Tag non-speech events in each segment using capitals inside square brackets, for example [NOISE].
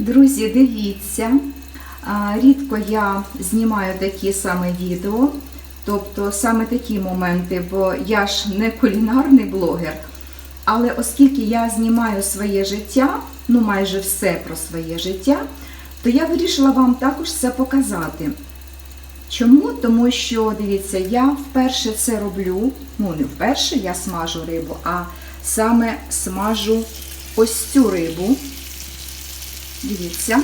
Друзі, дивіться, рідко я знімаю такі саме відео, тобто саме такі моменти, бо я ж не кулінарний блогер. Але оскільки я знімаю своє життя, ну майже все про своє життя, то я вирішила вам також це показати. Чому? Тому що, дивіться, я вперше це роблю, ну не вперше я смажу рибу, а саме смажу ось цю рибу. Дивіться.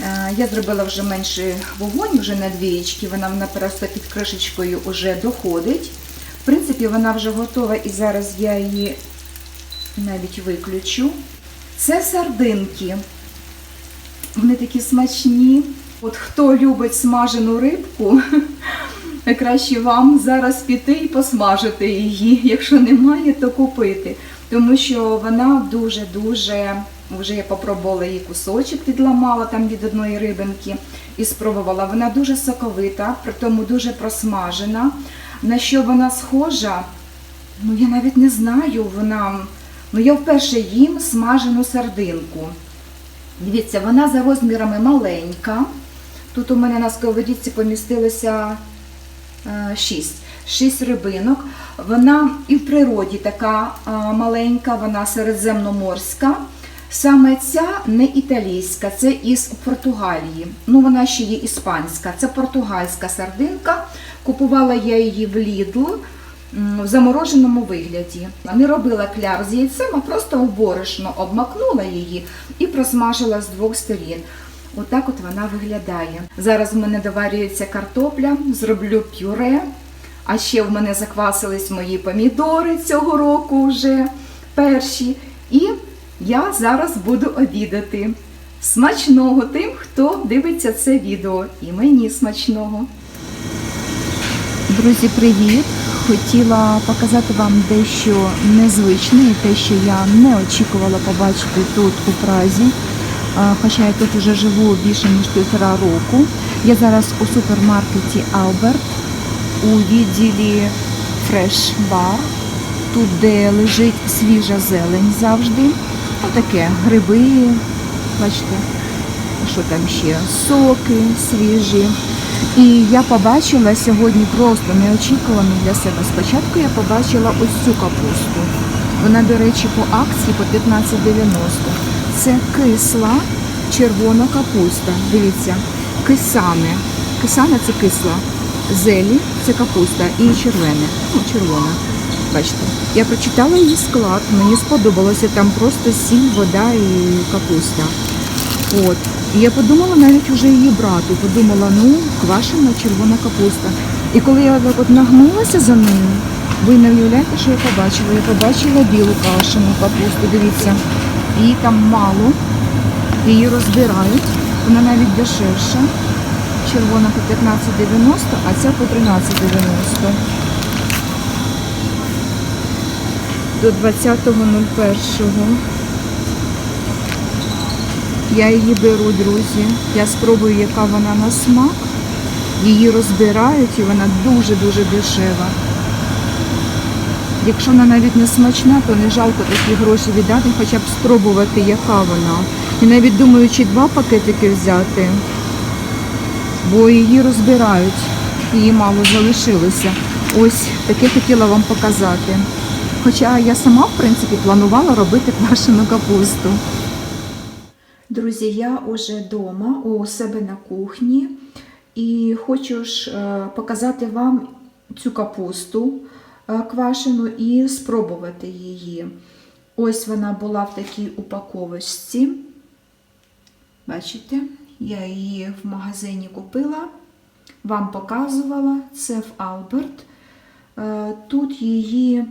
Е, Я зробила вже менший вогонь, вже на двієчки, вона вона просто під кришечкою вже доходить. В принципі, вона вже готова і зараз я її навіть виключу. Це сардинки. Вони такі смачні. От хто любить смажену рибку, [LAUGHS] краще вам зараз піти і посмажити її. Якщо немає, то купити. Тому що вона дуже-дуже, вже я попробувала її кусочок, підламала там від одної рибинки і спробувала. Вона дуже соковита, при тому дуже просмажена. На що вона схожа? Ну я навіть не знаю. Вона, ну я вперше їм смажену сардинку. Дивіться, вона за розмірами маленька. Тут у мене на сковорідці помістилося 6. 6 рибинок. Вона і в природі така е, маленька, вона середземноморська. Саме ця не італійська, це із Португалії. Ну, вона ще є іспанська. Це португальська сардинка. Купувала я її в м, в замороженому вигляді. Не робила кляр з яйцем, а просто в борошно обмакнула її і просмажила з двох сторін. Отак от вона виглядає. Зараз в мене доварюється картопля, зроблю пюре. А ще в мене заквасились мої помідори цього року вже перші. І я зараз буду обідати. Смачного тим, хто дивиться це відео. І мені смачного. Друзі, привіт! Хотіла показати вам дещо незвичне і те, що я не очікувала побачити тут у Празі. Хоча я тут вже живу більше ніж півтора року. Я зараз у супермаркеті Albert у відділі Fresh Bar, тут де лежить свіжа зелень завжди. Отаке гриби, бачите, що там ще, соки свіжі. І я побачила сьогодні просто неочікувано для себе. Спочатку я побачила ось цю капусту. Вона, до речі, по акції по 15,90. Це кисла червона капуста. Дивіться, кисане. Кисане це кисла. Зелі це капуста і червоне. Ну, червона. Бачите, я прочитала її склад, мені сподобалося там просто сіль, вода і капуста. От. І я подумала навіть вже її брати. Подумала, ну, квашена червона капуста. І коли я так от нагнулася за нею, ви не уявляєте, що я побачила? Я побачила білу кашену капусту, дивіться. Її там мало, її розбирають, вона навіть дешевша. Червона по 15,90, а ця по 13,90. До 20.01. Я її беру, друзі. Я спробую, яка вона на смак. Її розбирають і вона дуже-дуже дешева. Якщо вона навіть не смачна, то не жалко такі гроші віддати, хоча б спробувати, яка вона. І навіть думаю, чи два пакетики взяти, бо її розбирають, її мало залишилося. Ось таке хотіла вам показати. Хоча я сама, в принципі, планувала робити квашену капусту. Друзі, я вже вдома у себе на кухні і хочу ж е, показати вам цю капусту е, квашену і спробувати її. Ось вона була в такій упаковочці. Бачите, я її в магазині купила, вам показувала, це в Алберт. Е, Тут її,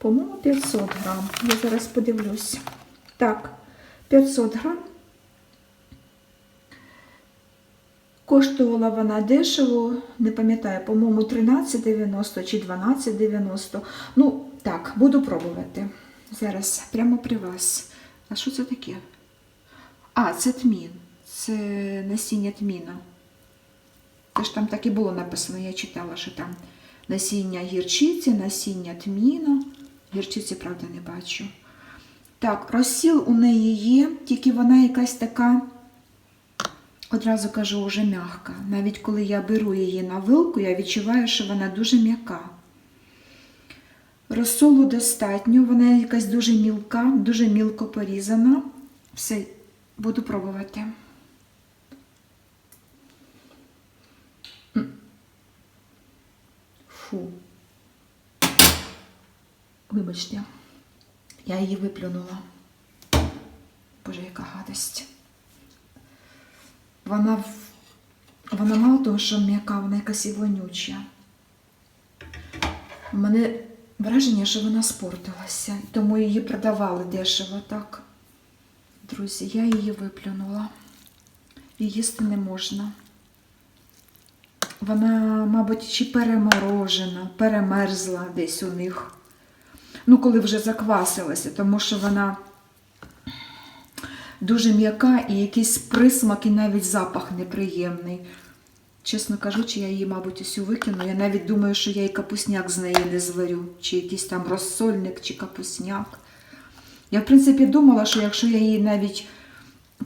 по-моєму, 500 грам. Я зараз подивлюсь. Так, 500 грам. Коштувала вона дешево, не пам'ятаю, по-моєму, 13,90 чи 12,90. Ну, так, буду пробувати. Зараз прямо при вас. А що це таке? А, це тмін. Це насіння тміна. Це ж там так і було написано, я читала, що там насіння гірчиці, насіння тміна. Гірчиці, правда, не бачу. Так, розсіл у неї є, тільки вона якась така, одразу кажу, вже м'яка. Навіть коли я беру її на вилку, я відчуваю, що вона дуже м'яка. Розсолу достатньо, вона якась дуже мілка, дуже мілко порізана. Все, буду пробувати. Фу. Вибачте, я її виплюнула. Боже, яка гадость. Вона, вона мало того, що м'яка, вона якась і вонюча. У мене враження, що вона спортилася, тому її продавали дешево так. Друзі, я її виплюнула. І їсти не можна. Вона, мабуть, чи переморожена, перемерзла десь у них. Ну, коли вже заквасилася, тому що вона дуже м'яка і якийсь присмак, і навіть запах неприємний. Чесно кажучи, я її, мабуть, усю викину. Я навіть думаю, що я і капусняк з неї не зварю, чи якийсь там розсольник, чи капусняк. Я, в принципі, думала, що якщо я її навіть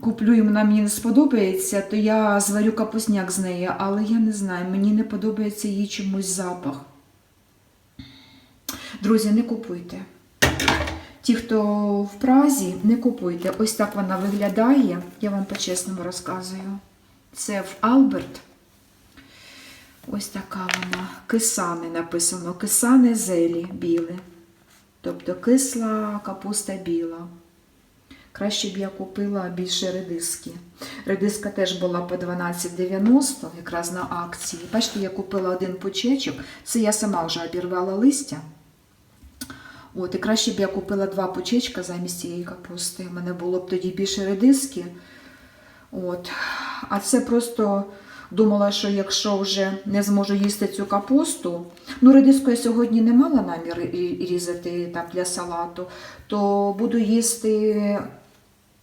куплю і вона мені не сподобається, то я зварю капусняк з неї, але я не знаю, мені не подобається її чомусь запах. Друзі, не купуйте. Ті, хто в Празі, не купуйте. Ось так вона виглядає. Я вам по-чесному розказую. Це в Алберт. Ось така вона. Кисани написано. Кисани зелі біле. Тобто кисла капуста біла. Краще б я купила більше редиски. Редиска теж була по 12,90, якраз на акції. Бачите, я купила один пучечок. Це я сама вже обірвала листя. От, і краще б я купила два пучечка замість цієї капусти. У мене було б тоді більше редиски. От. А це просто думала, що якщо вже не зможу їсти цю капусту, ну редиску я сьогодні не мала намір різати там для салату, то буду їсти.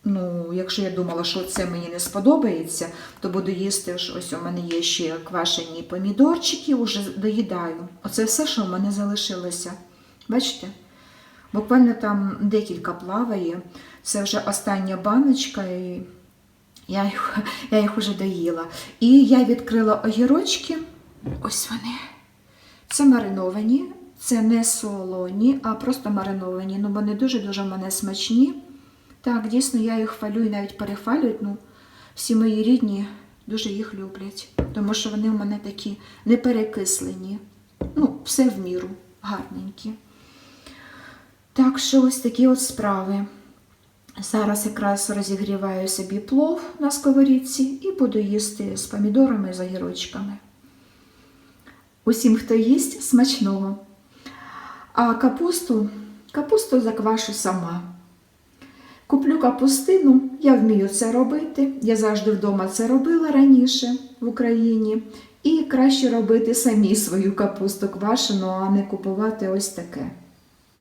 Ну, якщо я думала, що це мені не сподобається, то буду їсти. Ось у мене є ще квашені помідорчики, уже доїдаю. Оце все, що в мене залишилося. Бачите? Буквально там декілька плаває. Це вже остання баночка, і я їх, я їх уже доїла. І я відкрила огірочки. Ось вони. Це мариновані, це не солоні, а просто мариновані. Ну, вони дуже-дуже в мене смачні. Так, дійсно, я їх хвалю і навіть перехвалюю. Ну, всі мої рідні дуже їх люблять, тому що вони в мене такі не перекислені. Ну, все в міру, гарненькі. Так що ось такі от справи. Зараз якраз розігріваю собі плов на сковорідці і буду їсти з помідорами і з огірочками. Усім, хто їсть, смачного. А капусту, капусту заквашу сама. Куплю капустину, я вмію це робити. Я завжди вдома це робила раніше в Україні. І краще робити самі свою капусту квашену, а не купувати ось таке.